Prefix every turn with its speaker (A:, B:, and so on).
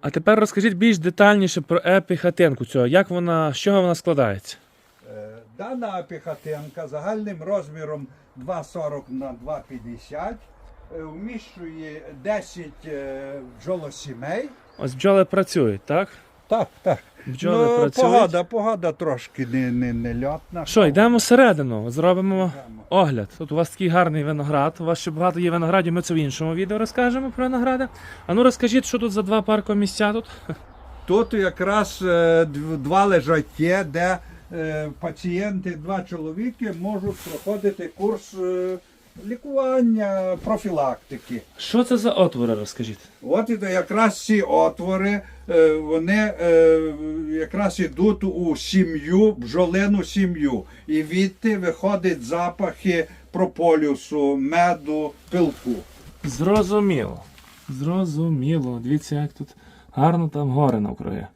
A: А тепер розкажіть більш детальніше про епіхатинку цього. Як вона, з чого вона складається?
B: Е, Дана апіхатинка загальним розміром 2,40 на 2,50 е, вміщує 10 е, бджолосімей.
A: Ось бджоли працюють, так?
B: Так, так.
A: Бджоли
B: ну,
A: працюють.
B: погода, погода трошки не, не, не льотна.
A: Що, йдемо всередину, зробимо
B: Йдемо.
A: Огляд. Тут у вас такий гарний виноград. У вас ще багато є виноградів, ми це в іншому відео розкажемо про виногради. А ну розкажіть, що тут за два паркомісця тут?
B: Тут якраз е, дв- два лежаки, де е, пацієнти, два чоловіки можуть проходити курс е, лікування, профілактики.
A: Що це за отвори, розкажіть?
B: От якраз ці отвори, е, вони е, якраз ідуть у сім'ю, бджолину сім'ю. І відти виходять запахи прополюсу, меду, пилку.
A: Зрозуміло. Зрозуміло. Дивіться, як тут гарно там гори навкруги.